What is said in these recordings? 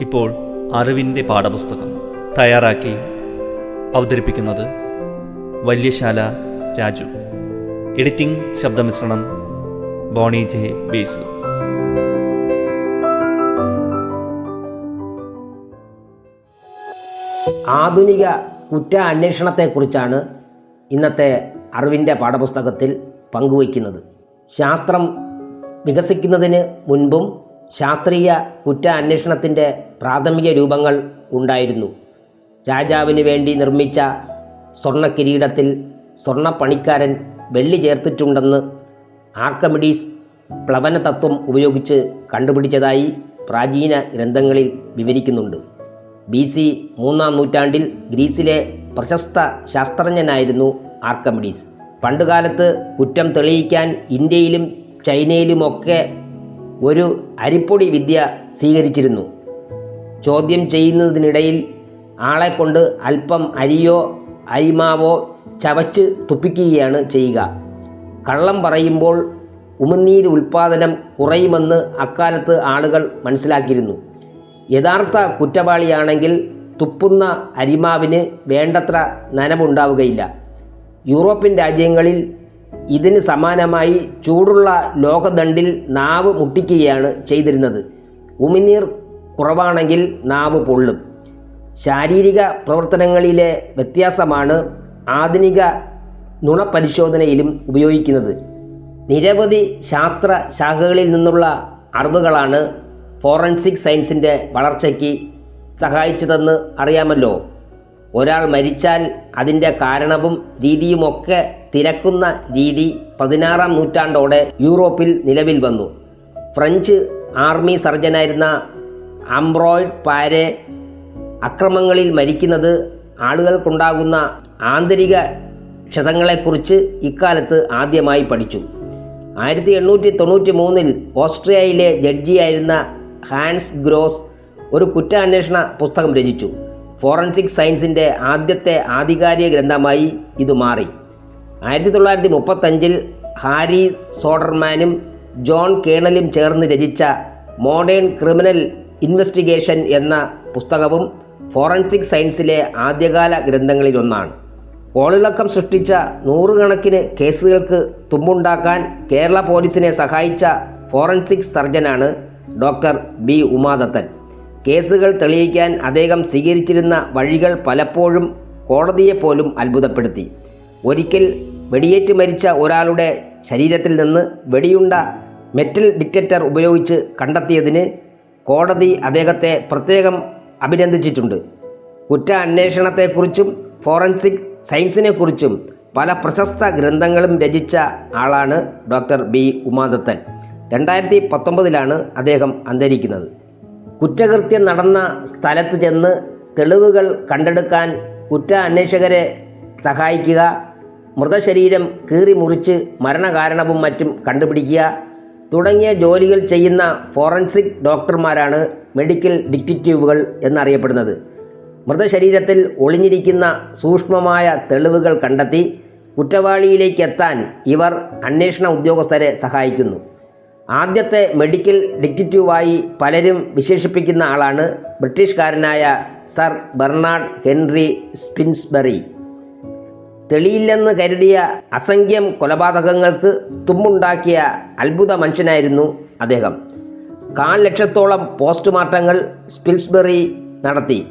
ഇപ്പോൾ അറിവിന്റെ പാഠപുസ്തകം തയ്യാറാക്കി അവതരിപ്പിക്കുന്നത് വല്യശാല രാജു. എഡിറ്റിംഗ് ശബ്ദമിശ്രണം ബോണി ജെ ബേസു. ആധുനിക കുറ്റ അന്വേഷണത്തെക്കുറിച്ചാണ് ഇന്നത്തെ അറിവിന്റെ പാഠപുസ്തകത്തിൽ പങ്കുവയ്ക്കുന്നത്. ശാസ്ത്രം വികസിക്കുന്നതിന് മുൻപും ശാസ്ത്രീയ കുറ്റ അന്വേഷണത്തിന്റെ പ്രാഥമിക രൂപങ്ങൾ ഉണ്ടായിരുന്നു. രാജാവിന് വേണ്ടി നിർമ്മിച്ച സ്വർണ കിരീടത്തിൽ സ്വർണപ്പണിക്കാരൻ വെള്ളി ചേർത്തിട്ടുണ്ടെന്ന് ആർക്കമിഡീസ് പ്ലവന തത്വം ഉപയോഗിച്ച് കണ്ടുപിടിച്ചതായി പ്രാചീന ഗ്രന്ഥങ്ങളിൽ വിവരിക്കുന്നുണ്ട്. ബി സി മൂന്നാം നൂറ്റാണ്ടിൽ ഗ്രീസിലെ പ്രശസ്ത ശാസ്ത്രജ്ഞനായിരുന്നു ആർക്കമിഡീസ്. പണ്ടുകാലത്ത് കുറ്റം തെളിയിക്കാൻ ഇന്ത്യയിലും ചൈനയിലുമൊക്കെ ഒരു അരിപ്പൊടി വിദ്യ സ്വീകരിച്ചിരുന്നു. ചോദ്യം ചെയ്യുന്നതിനിടയിൽ ആളെ കൊണ്ട് അല്പം അരിയോ അരിമാവോ ചവച്ച് തുപ്പിക്കുകയാണ് ചെയ്യുക. കള്ളം പറയുമ്പോൾ ഉമിനീര് ഉൽപ്പാദനം കുറയുമെന്ന് അക്കാലത്ത് ആളുകൾ മനസ്സിലാക്കിയിരുന്നു. യഥാർത്ഥ കുറ്റവാളിയാണെങ്കിൽ തുപ്പുന്ന അരിമാവിന് വേണ്ടത്ര നനവുണ്ടാവുകയില്ല. യൂറോപ്യൻ രാജ്യങ്ങളിൽ ഇതിന് സമാനമായി ചൂടുള്ള ലോകദണ്ഡിൽ നാവ് മുട്ടിക്കുകയാണ് ചെയ്തിരുന്നത്. ഉമിനീർ കുറവാണെങ്കിൽ നാവ് പൊള്ളും. ശാരീരിക പ്രവർത്തനങ്ങളിലെ വ്യത്യാസമാണ് ആധുനിക നുണപരിശോധനയിലും ഉപയോഗിക്കുന്നത്. നിരവധി ശാസ്ത്ര ശാഖകളിൽ നിന്നുള്ള അറിവുകളാണ് ഫോറൻസിക് സയൻസിന്റെ വളർച്ചയ്ക്ക് സഹായിച്ചതെന്ന് അറിയാമല്ലോ. ഒരാൾ മരിച്ചാൽ അതിന്റെ കാരണവും രീതിയുമൊക്കെ തിരക്കുന്ന രീതി പതിനാറാം നൂറ്റാണ്ടോടെ യൂറോപ്പിൽ നിലവിൽ വന്നു. ഫ്രഞ്ച് ആർമി സർജനായിരുന്ന ആംബ്രോയിഡ് പാരെ അക്രമങ്ങളിൽ മരിക്കുന്നത് ആളുകൾക്കുണ്ടാകുന്ന ആന്തരിക ക്ഷതങ്ങളെക്കുറിച്ച് ഇക്കാലത്ത് ആദ്യമായി പഠിച്ചു. ആയിരത്തി എണ്ണൂറ്റി തൊണ്ണൂറ്റി മൂന്നിൽ ഓസ്ട്രിയയിലെ ജഡ്ജിയായിരുന്ന ഹാൻസ് ഗ്രോസ് ഒരു കുറ്റാന്വേഷണ പുസ്തകം രചിച്ചു. ഫോറൻസിക് സയൻസിന്റെ ആദ്യത്തെ ആധികാരിക ഗ്രന്ഥമായി ഇത് മാറി. ആയിരത്തി തൊള്ളായിരത്തി മുപ്പത്തഞ്ചിൽ ഹാരി സോഡർമാനും ജോൺ കേണലും ചേർന്ന് രചിച്ച മോഡേൺ ക്രിമിനൽ ഇൻവെസ്റ്റിഗേഷൻ എന്ന പുസ്തകവും ഫോറൻസിക് സയൻസിലെ ആദ്യകാല ഗ്രന്ഥങ്ങളിലൊന്നാണ്. കോളിളക്കം സൃഷ്ടിച്ച നൂറുകണക്കിന് കേസുകൾക്ക് തുമ്പുണ്ടാക്കാൻ കേരള പോലീസിനെ സഹായിച്ച ഫോറൻസിക് സർജനാണ് ഡോക്ടർ ബി ഉമാദത്തൻ. കേസുകൾ തെളിയിക്കാൻ അദ്ദേഹം സ്വീകരിച്ചിരുന്ന വഴികൾ പലപ്പോഴും കോടതിയെപ്പോലും അത്ഭുതപ്പെടുത്തി. ഒരിക്കൽ വെടിയേറ്റ് മരിച്ച ഒരാളുടെ ശരീരത്തിൽ നിന്ന് വെടിയുണ്ട മെറ്റൽ ഡിറ്റക്ടർ ഉപയോഗിച്ച് കണ്ടെത്തിയതിന് കോടതി അദ്ദേഹത്തെ പ്രത്യേകം അഭിനന്ദിച്ചിട്ടുണ്ട്. കുറ്റ അന്വേഷണത്തെക്കുറിച്ചും ഫോറൻസിക് സയൻസിനെക്കുറിച്ചും പല പ്രശസ്ത ഗ്രന്ഥങ്ങളും രചിച്ച ആളാണ് ഡോക്ടർ ബി ഉമാദത്തൻ. രണ്ടായിരത്തി പത്തൊമ്പതിലാണ് അദ്ദേഹം അന്തരിക്കുന്നത്. കുറ്റകൃത്യം നടന്ന സ്ഥലത്ത് ചെന്ന് തെളിവുകൾ കണ്ടെടുക്കാൻ കുറ്റ അന്വേഷകരെ സഹായിക്കുക മൃതശരീരം കീറി മുറിച്ച് മരണകാരണവും മറ്റും കണ്ടുപിടിക്കുക തുടങ്ങിയ ജോലികൾ ചെയ്യുന്ന ഫോറൻസിക് ഡോക്ടർമാരാണ് മെഡിക്കൽ ഡിറ്റക്റ്റീവുകൾ എന്നറിയപ്പെടുന്നത്. മൃതശരീരത്തിൽ ഒളിഞ്ഞിരിക്കുന്ന സൂക്ഷ്മമായ തെളിവുകൾ കണ്ടെത്തി കുറ്റവാളിയിലേക്ക് എത്താൻ ഇവർ അന്വേഷണ ഉദ്യോഗസ്ഥരെ സഹായിക്കുന്നു. ആദ്യത്തെ മെഡിക്കൽ ഡിറ്റക്റ്റീവായി പലരും വിശേഷിപ്പിക്കുന്ന ആളാണ് ബ്രിട്ടീഷുകാരനായ സർ ബെർണാഡ് ഹെൻറി സ്പിൻസ്ബറി. തെളിയില്ലെന്ന് കരുതിയ അസംഖ്യം കൊലപാതകങ്ങൾക്ക് തുമ്പുണ്ടാക്കിയ അത്ഭുത മനുഷ്യനായിരുന്നു അദ്ദേഹം. കാൽ ലക്ഷത്തോളം പോസ്റ്റ്മോർട്ടങ്ങൾ സ്പിൽസ്ബറി നടത്തി.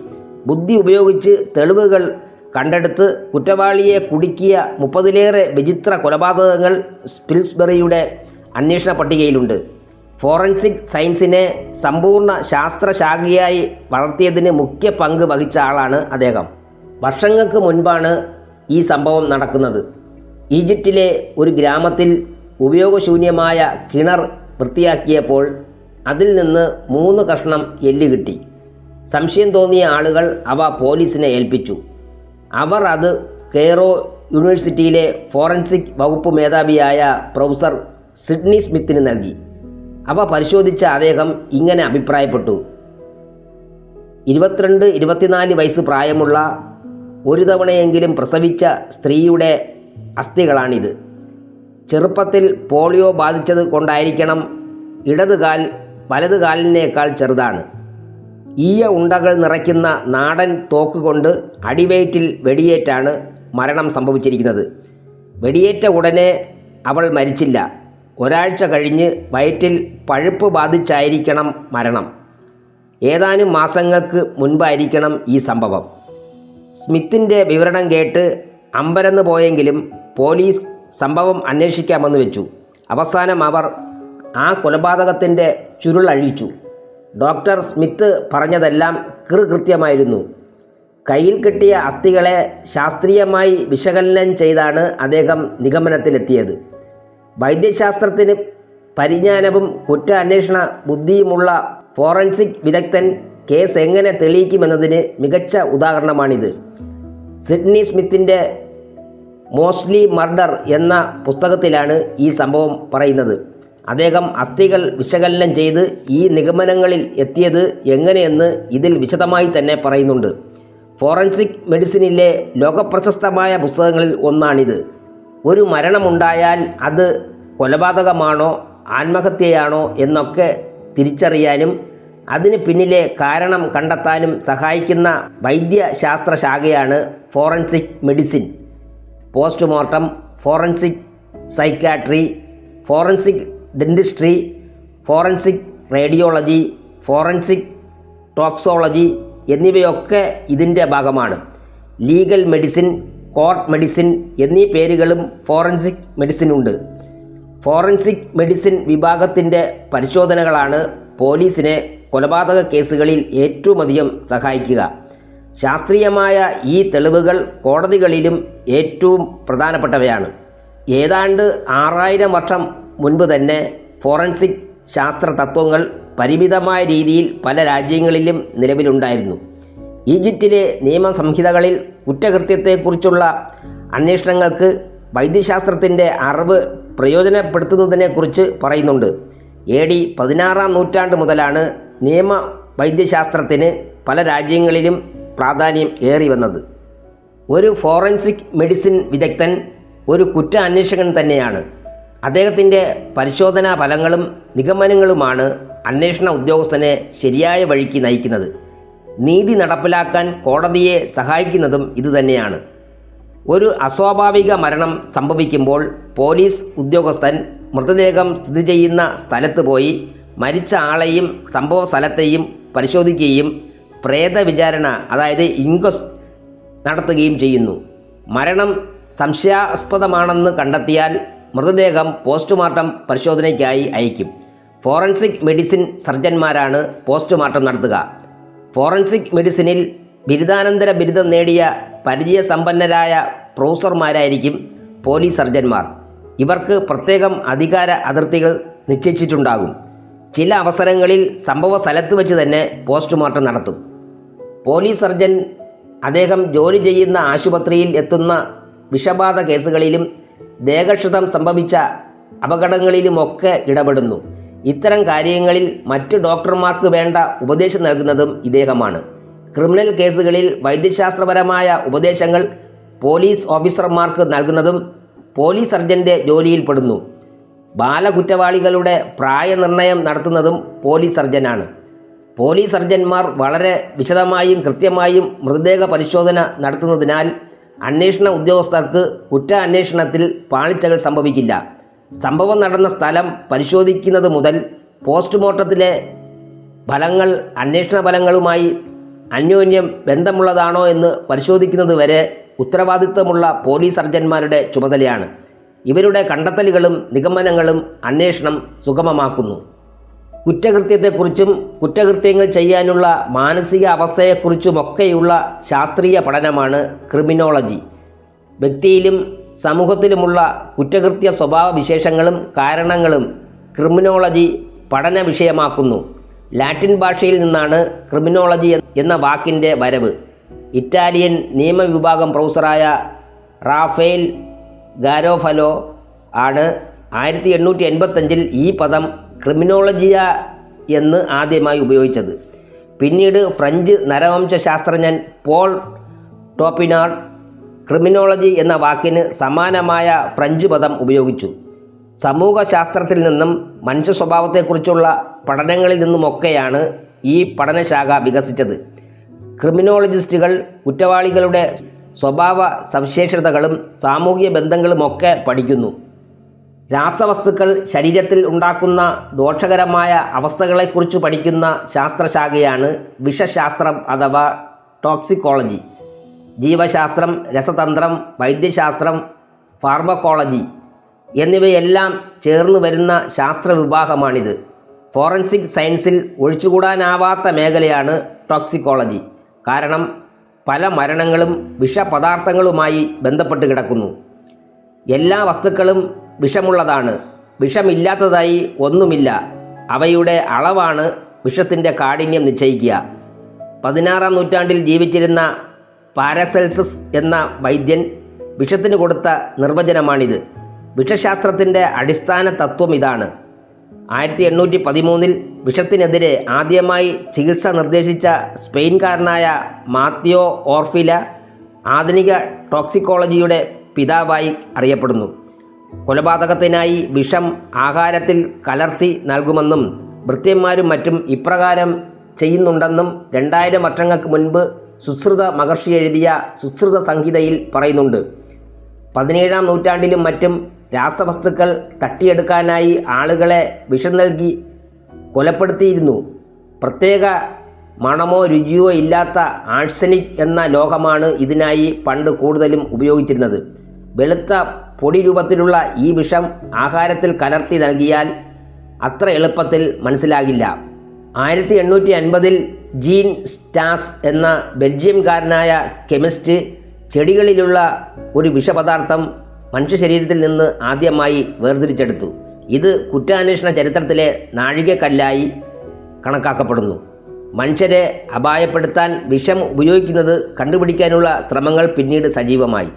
ബുദ്ധി ഉപയോഗിച്ച് തെളിവുകൾ കണ്ടെടുത്ത് കുറ്റവാളിയെ കുടുക്കിയ മുപ്പതിലേറെ വിചിത്ര കൊലപാതകങ്ങൾ സ്പിൽസ്ബറിയുടെ അന്വേഷണ പട്ടികയിലുണ്ട്. ഫോറൻസിക് സയൻസിനെ സമ്പൂർണ ശാസ്ത്രശാഖയായി വളർത്തിയതിന് മുഖ്യ പങ്ക് വഹിച്ച ആളാണ് അദ്ദേഹം. വർഷങ്ങൾക്ക് മുൻപാണ് ഈ സംഭവം നടക്കുന്നത്. ഈജിപ്തിലെ ഒരു ഗ്രാമത്തിൽ ഉപയോഗശൂന്യമായ കിണർ വൃത്തിയാക്കിയപ്പോൾ അതിൽ നിന്ന് മൂന്ന് കഷ്ണം എല്ല് കിട്ടി. സംശയം തോന്നിയ ആളുകൾ അവ പോലീസിനെ ഏൽപ്പിച്ചു. അവർ അത് കെയ്റോ യൂണിവേഴ്സിറ്റിയിലെ ഫോറൻസിക് വകുപ്പ് മേധാവിയായ പ്രൊഫസർ സിഡ്നി സ്മിത്തിന് നൽകി. അവ പരിശോധിച്ച അദ്ദേഹം ഇങ്ങനെ അഭിപ്രായപ്പെട്ടു. ഇരുപത്തിരണ്ട് ഇരുപത്തിനാല് വയസ്സ് പ്രായമുള്ള ഒരു തവണയെങ്കിലും പ്രസവിച്ച സ്ത്രീയുടെ അസ്ഥികളാണിത്. ചെറുപ്പത്തിൽ പോളിയോ ബാധിച്ചത് കൊണ്ടായിരിക്കണം ഇടതുകാൽ വലത് കാലിനേക്കാൾ ചെറുതാണ്. ഈയ ഉണ്ടകൾ നിറയ്ക്കുന്ന നാടൻ തോക്ക് കൊണ്ട് അടിവയറ്റിൽ വെടിയേറ്റാണ് മരണം സംഭവിച്ചിരിക്കുന്നത്. വെടിയേറ്റ ഉടനെ അവൾ മരിച്ചില്ല. ഒരാഴ്ച കഴിഞ്ഞ് വയറ്റിൽ പഴുപ്പ് ബാധിച്ചായിരിക്കണം മരണം. ഏതാനും മാസങ്ങൾക്ക് മുൻപായിരിക്കണം ഈ സംഭവം. സ്മിത്തിന്റെ വിവരണം കേട്ട് അമ്പരന്ന് പോയെങ്കിലും പോലീസ് സംഭവം അന്വേഷിക്കാമെന്ന് വെച്ചു. അവസാനം അവർ ആ കൊലപാതകത്തിന്റെ ചുരുളഴിച്ചു ഡോക്ടർ സ്മിത്ത് പറഞ്ഞതെല്ലാം കൃത്യമായിരുന്നു കയ്യിൽ കിട്ടിയ അസ്ഥികളെ ശാസ്ത്രീയമായി വിശകലനം ചെയ്താണ് അദ്ദേഹം നിഗമനത്തിലെത്തിയത്. വൈദ്യശാസ്ത്രത്തിന് പരിജ്ഞാനവും കുറ്റ അന്വേഷണ ബുദ്ധിയുമുള്ള ഫോറൻസിക് വിദഗ്ധൻ കേസ് എങ്ങനെ തെളിയിക്കുമെന്നതിന് മികച്ച ഉദാഹരണമാണിത്. സിഡ്നി സ്മിത്തിന്റെ മോസ്റ്റ്ലി മർഡർ എന്ന പുസ്തകത്തിലാണ് ഈ സംഭവം പറയുന്നത്. അദ്ദേഹം അസ്ഥികൾ വിശകലനം ചെയ്ത് ഈ നിഗമനങ്ങളിൽ എത്തിയത് എങ്ങനെയെന്ന് ഇതിൽ വിശദമായി തന്നെ പറയുന്നുണ്ട്. ഫോറൻസിക് മെഡിസിനിലെ ലോകപ്രശസ്തമായ പുസ്തകങ്ങളിൽ ഒന്നാണിത്. ഒരു മരണമുണ്ടായാൽ അത് കൊലപാതകമാണോ ആത്മഹത്യയാണോ എന്നൊക്കെ തിരിച്ചറിയാനും അതിന് പിന്നിലെ കാരണം കണ്ടെത്താനും സഹായിക്കുന്ന വൈദ്യശാസ്ത്ര ശാഖയാണ് forensic medicine. Postmortem forensic psychiatry forensic dentistry forensic radiology forensic toxicology എന്നിവയൊക്കെ ഇതിന്റെ ഭാഗമാണ്. ലീഗൽ മെഡിസിൻ കോർട്ട് മെഡിസിൻ എന്നീ പേരുകളും ഫോറൻസിക് മെഡിസിൻ ഉണ്ട്. ഫോറൻസിക് മെഡിസിൻ വിഭാഗത്തിന്റെ പരിശോധനകളാണ് പോലീസിനെ കൊലപാതക കേസുകളിൽ ഏറ്റവുമധികം സഹായിക്കുക. ശാസ്ത്രീയമായ ഈ തെളിവുകൾ കോടതികളിലും ഏറ്റവും പ്രധാനപ്പെട്ടവയാണ്. ഏതാണ്ട് ആറായിരം വർഷം മുൻപ് തന്നെ ഫോറൻസിക് ശാസ്ത്ര തത്വങ്ങൾ പരിമിതമായ രീതിയിൽ പല രാജ്യങ്ങളിലും നിലവിലുണ്ടായിരുന്നു. ഈജിപ്തിലെ നിയമസംഹിതകളിൽ കുറ്റകൃത്യത്തെക്കുറിച്ചുള്ള അന്വേഷണങ്ങൾക്ക് വൈദ്യശാസ്ത്രത്തിന്റെ അറിവ് പ്രയോജനപ്പെടുത്തുന്നതിനെക്കുറിച്ച് പറയുന്നുണ്ട്. എ ഡി പതിനാറാം നൂറ്റാണ്ട് മുതലാണ് നിയമ വൈദ്യശാസ്ത്രത്തിന് പല രാജ്യങ്ങളിലും പ്രാധാന്യം ഏറി വന്നത്. ഒരു ഫോറൻസിക് മെഡിസിൻ വിദഗ്ധൻ ഒരു കുറ്റ അന്വേഷകൻ തന്നെയാണ്. അദ്ദേഹത്തിന്റെ പരിശോധനാ ഫലങ്ങളും നിഗമനങ്ങളുമാണ് അന്വേഷണ ഉദ്യോഗസ്ഥനെ ശരിയായ വഴിക്ക് നയിക്കുന്നത്. നീതി നടപ്പിലാക്കാൻ കോടതിയെ സഹായിക്കുന്നതും ഇതുതന്നെയാണ്. ഒരു അസ്വാഭാവിക മരണം സംഭവിക്കുമ്പോൾ പോലീസ് ഉദ്യോഗസ്ഥൻ മൃതദേഹം സ്ഥിതി ചെയ്യുന്ന സ്ഥലത്ത് പോയി മരിച്ച ആളെയും സംഭവ സ്ഥലത്തെയും പരിശോധിക്കുകയും പ്രേത വിചാരണ അതായത് ഇൻക്വസ്റ്റ് നടത്തുകയും ചെയ്യുന്നു. മരണം സംശയാസ്പദമാണെന്ന് കണ്ടെത്തിയാൽ മൃതദേഹം പോസ്റ്റ്മോർട്ടം പരിശോധനയ്ക്കായി അയക്കും. ഫോറൻസിക് മെഡിസിൻ സർജന്മാരാണ് പോസ്റ്റ്മോർട്ടം നടത്തുക. ഫോറൻസിക് മെഡിസിനിൽ ബിരുദാനന്തര ബിരുദം നേടിയ പരിചയസമ്പന്നരായ പ്രൊഫസർമാരായിരിക്കും പോലീസ് സർജന്മാർ ഇവർക്ക് പ്രത്യേകം അധികാര അതിർത്തികൾ നിശ്ചയിച്ചിട്ടുണ്ടാകും. ചില അവസരങ്ങളിൽ സംഭവ സ്ഥലത്ത് വെച്ച് തന്നെ പോസ്റ്റ്മോർട്ടം നടത്തും. പോലീസ് സർജൻ അദ്ദേഹം ജോലി ചെയ്യുന്ന ആശുപത്രിയിൽ എത്തുന്ന വിഷബാധ കേസുകളിലും ദേഹക്ഷതം സംഭവിച്ച അപകടങ്ങളിലുമൊക്കെ ഇടപെടുന്നു. ഇത്തരം കാര്യങ്ങളിൽ മറ്റ് ഡോക്ടർമാർക്ക് വേണ്ട ഉപദേശം നൽകുന്നതും ഇദ്ദേഹമാണ്. ക്രിമിനൽ കേസുകളിൽ വൈദ്യശാസ്ത്രപരമായ ഉപദേശങ്ങൾ പോലീസ് ഓഫീസർമാർക്ക് നൽകുന്നതും പോലീസ് സർജന്റെ ജോലിയിൽപ്പെടുന്നു ബാലകുറ്റവാളികളുടെ പ്രായനിർണയം നടത്തുന്നതും പോലീസ് സർജനാണ്. പോലീസ് സർജന്മാർ വളരെ വിശദമായും കൃത്യമായും മൃതദേഹ പരിശോധന നടത്തുന്നതിനാൽ അന്വേഷണ ഉദ്യോഗസ്ഥർക്ക് കുറ്റ കുറ്റാന്വേഷണത്തിൽ പാളിച്ചകൾ സംഭവിക്കില്ല. സംഭവം നടന്ന സ്ഥലം പരിശോധിക്കുന്നത് മുതൽ പോസ്റ്റ്മോർട്ടത്തിലെ ഫലങ്ങൾ അന്വേഷണ ഫലങ്ങളുമായി അന്യോന്യം ബന്ധമുള്ളതാണോ എന്ന് പരിശോധിക്കുന്നത് വരെ ഉത്തരവാദിത്തമുള്ള പോലീസ് സർജന്മാരുടെ ചുമതലയാണ്. ഇവരുടെ കണ്ടെത്തലുകളും നിഗമനങ്ങളും അന്വേഷണം സുഗമമാക്കുന്നു. കുറ്റകൃത്യത്തെക്കുറിച്ചും കുറ്റകൃത്യങ്ങൾ ചെയ്യാനുള്ള മാനസിക അവസ്ഥയെക്കുറിച്ചുമൊക്കെയുള്ള ശാസ്ത്രീയ പഠനമാണ് ക്രിമിനോളജി. വ്യക്തിയിലും സമൂഹത്തിലുമുള്ള കുറ്റകൃത്യ സ്വഭാവ വിശേഷങ്ങളും കാരണങ്ങളും ക്രിമിനോളജി പഠന വിഷയമാക്കുന്നു. ലാറ്റിൻ ഭാഷയിൽ നിന്നാണ് ക്രിമിനോളജി എന്ന വാക്കിന്റെ വരവ്. ഇറ്റാലിയൻ നിയമവിഭാഗം പ്രൊഫസറായ റാഫേൽ ഗാരോഫലോ ആണ് ആയിരത്തി എണ്ണൂറ്റി എൺപത്തഞ്ചിൽ ഈ പദം ക്രിമിനോളജിയ എന്ന് ആദ്യമായി ഉപയോഗിച്ചത്. പിന്നീട് ഫ്രഞ്ച് നരവംശാസ്ത്രജ്ഞൻ പോൾ ടോപ്പിനാർഡ് ക്രിമിനോളജി എന്ന വാക്കിന് സമാനമായ ഫ്രഞ്ച് പദം ഉപയോഗിച്ചു. സമൂഹശാസ്ത്രത്തിൽ നിന്നും മനുഷ്യ സ്വഭാവത്തെക്കുറിച്ചുള്ള പഠനങ്ങളിൽ നിന്നുമൊക്കെയാണ് ഈ പഠനശാഖ വികസിച്ചത്. ക്രിമിനോളജിസ്റ്റുകൾ കുറ്റവാളികളുടെ സ്വഭാവ സവിശേഷതകളും സാമൂഹിക ബന്ധങ്ങളുമൊക്കെ പഠിക്കുന്നു. രാസവസ്തുക്കൾ ശരീരത്തിൽ ഉണ്ടാക്കുന്ന ദോഷകരമായ അവസ്ഥകളെക്കുറിച്ച് പഠിക്കുന്ന ശാസ്ത്രശാഖയാണ് വിഷശാസ്ത്രം അഥവാ ടോക്സിക്കോളജി. ജീവശാസ്ത്രം രസതന്ത്രം വൈദ്യശാസ്ത്രം ഫാർമക്കോളജി എന്നിവയെല്ലാം ചേർന്ന് വരുന്ന ശാസ്ത്ര വിഭാഗമാണിത് ഫോറൻസിക് സയൻസിൽ ഒഴിച്ചുകൂടാനാവാത്ത മേഖലയാണ് ടോക്സിക്കോളജി. കാരണം പല മരണങ്ങളും വിഷപദാർത്ഥങ്ങളുമായി ബന്ധപ്പെട്ട് കിടക്കുന്നു. എല്ലാ വസ്തുക്കളും വിഷമുള്ളതാണ്. വിഷമില്ലാത്തതായി ഒന്നുമില്ല. അവയുടെ അളവാണ് വിഷത്തിന്റെ കാഠിന്യം നിശ്ചയിക്കുക. പതിനാറാം നൂറ്റാണ്ടിൽ ജീവിച്ചിരുന്ന പാരസെൽസസ് എന്ന വൈദ്യൻ വിഷത്തിന് കൊടുത്ത നിർവചനമാണിത്. വിഷശാസ്ത്രത്തിന്റെ അടിസ്ഥാന തത്വം ഇതാണ്. ആയിരത്തി എണ്ണൂറ്റി പതിമൂന്നിൽ വിഷത്തിനെതിരെ ആദ്യമായി ചികിത്സ നിർദ്ദേശിച്ച സ്പെയിൻകാരനായ മാത്യോ ഓർഫില ആധുനിക ടോക്സിക്കോളജിയുടെ പിതാവായി അറിയപ്പെടുന്നു. കൊലപാതകത്തിനായി വിഷം ആഹാരത്തിൽ കലർത്തി നൽകുമെന്നും ഭൃത്യന്മാരും മറ്റും ഇപ്രകാരം ചെയ്യുന്നുണ്ടെന്നും രണ്ടായിരം വർഷങ്ങൾക്ക് മുൻപ് സുശ്രുത മഹർഷി എഴുതിയ സുശ്രുത സംഹിതയിൽ പറയുന്നുണ്ട് പതിനേഴാം നൂറ്റാണ്ടിലും മറ്റും രാസവസ്തുക്കൾ തട്ടിയെടുക്കാനായി ആളുകളെ വിഷം നൽകി കൊലപ്പെടുത്തിയിരുന്നു. പ്രത്യേക മണമോ രുചിയോ ഇല്ലാത്ത ആഴ്സനിക് എന്ന ലോഹമാണ് ഇതിനായി പണ്ട് കൂടുതലും ഉപയോഗിച്ചിരുന്നത്. വെളുത്ത പൊടി രൂപത്തിലുള്ള ഈ വിഷം ആഹാരത്തിൽ കലർത്തി നൽകിയാൽ അത്ര എളുപ്പത്തിൽ മനസ്സിലാകില്ല. ആയിരത്തി എണ്ണൂറ്റി അൻപതിൽ ജീൻ സ്റ്റാസ് എന്ന ബെൽജിയംകാരനായ കെമിസ്റ്റ് ചെടികളിലുള്ള ഒരു വിഷപദാർത്ഥം മനുഷ്യ ശരീരത്തിൽ നിന്ന് ആദ്യമായി വേർതിരിച്ചെടുത്തു. ഇത് കുറ്റാന്വേഷണ ചരിത്രത്തിലെ നാഴികക്കല്ലായി കണക്കാക്കപ്പെടുന്നു. മനുഷ്യരെ അപായപ്പെടുത്താൻ വിഷം ഉപയോഗിക്കുന്നത് കണ്ടുപിടിക്കാനുള്ള ശ്രമങ്ങൾ പിന്നീട് സജീവമായി.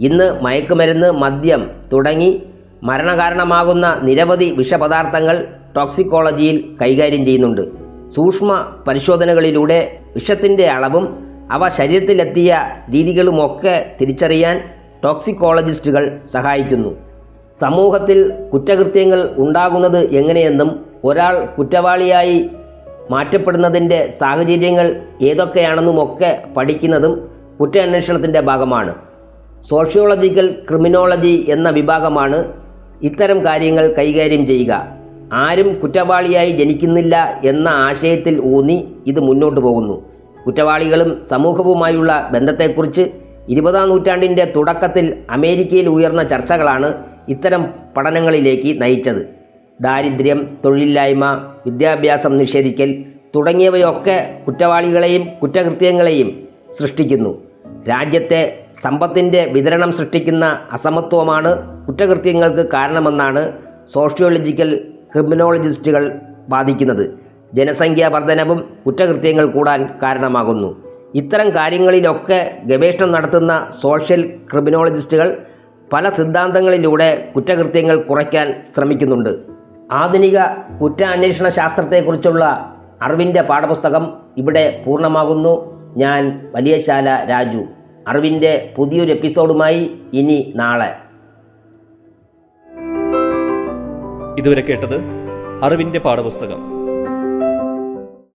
ഇന്ന് മയക്കുമരുന്ന് മദ്യം തുടങ്ങി മരണകാരണമാകുന്ന നിരവധി വിഷപദാർത്ഥങ്ങൾ ടോക്സിക്കോളജിയിൽ കൈകാര്യം ചെയ്യുന്നുണ്ട്. സൂക്ഷ്മ പരിശോധനകളിലൂടെ വിഷത്തിന്റെ അളവും അവ ശരീരത്തിലെത്തിയ രീതികളുമൊക്കെ തിരിച്ചറിയാൻ ടോക്സിക്കോളജിസ്റ്റുകൾ സഹായിക്കുന്നു. സമൂഹത്തിൽ കുറ്റകൃത്യങ്ങൾ ഉണ്ടാകുന്നത് എങ്ങനെയെന്നും ഒരാൾ കുറ്റവാളിയായി മാറ്റപ്പെടുന്നതിന്റെ സാഹചര്യങ്ങൾ ഏതൊക്കെയാണെന്നുമൊക്കെ പഠിക്കുന്നതും കുറ്റാന്വേഷണത്തിന്റെ ഭാഗമാണ്. സോഷ്യോളജിക്കൽ ക്രിമിനോളജി എന്ന വിഭാഗമാണ് ഇത്തരം കാര്യങ്ങൾ കൈകാര്യം ചെയ്യുക. ആരും കുറ്റവാളിയായി ജനിക്കുന്നില്ല എന്ന ആശയത്തിൽ ഊന്നി ഇത് മുന്നോട്ട് പോകുന്നു. കുറ്റവാളികളും സമൂഹവുമായുള്ള ബന്ധത്തെക്കുറിച്ച് ഇരുപതാം നൂറ്റാണ്ടിന്റെ തുടക്കത്തിൽ അമേരിക്കയിൽ ഉയർന്ന ചർച്ചകളാണ് ഇത്തരം പഠനങ്ങളിലേക്ക് നയിച്ചത്. ദാരിദ്ര്യം തൊഴിലില്ലായ്മ വിദ്യാഭ്യാസം നിഷേധിക്കൽ തുടങ്ങിയവയൊക്കെ കുറ്റവാളികളെയും കുറ്റകൃത്യങ്ങളെയും സൃഷ്ടിക്കുന്നു. രാജ്യത്തെ സമ്പത്തിന്റെ വിതരണം സൃഷ്ടിക്കുന്ന അസമത്വമാണ് കുറ്റകൃത്യങ്ങൾക്ക് കാരണമെന്നാണ് സോഷ്യോളജിക്കൽ ക്രിമിനോളജിസ്റ്റുകൾ വാദിക്കുന്നത്. ജനസംഖ്യാ വർധനവും കുറ്റകൃത്യങ്ങൾ കൂടാൻ കാരണമാകുന്നു. ഇത്തരം കാര്യങ്ങളിലൊക്കെ ഗവേഷണം നടത്തുന്ന സോഷ്യൽ ക്രിമിനോളജിസ്റ്റുകൾ പല സിദ്ധാന്തങ്ങളിലൂടെ കുറ്റകൃത്യങ്ങൾ കുറയ്ക്കാൻ ശ്രമിക്കുന്നുണ്ട്. ആധുനിക കുറ്റാന്വേഷണ ശാസ്ത്രത്തെക്കുറിച്ചുള്ള അറിവിന്റെ പാഠപുസ്തകം ഇവിടെ പൂർണമാകുന്നു. ഞാൻ വലിയശാല രാജു. അറിവിന്റെ പുതിയൊരു എപ്പിസോഡുമായി ഇനി നാളെ. ഇതുവരെ കേട്ടത് അറിവിന്റെ പാഠപുസ്തകം.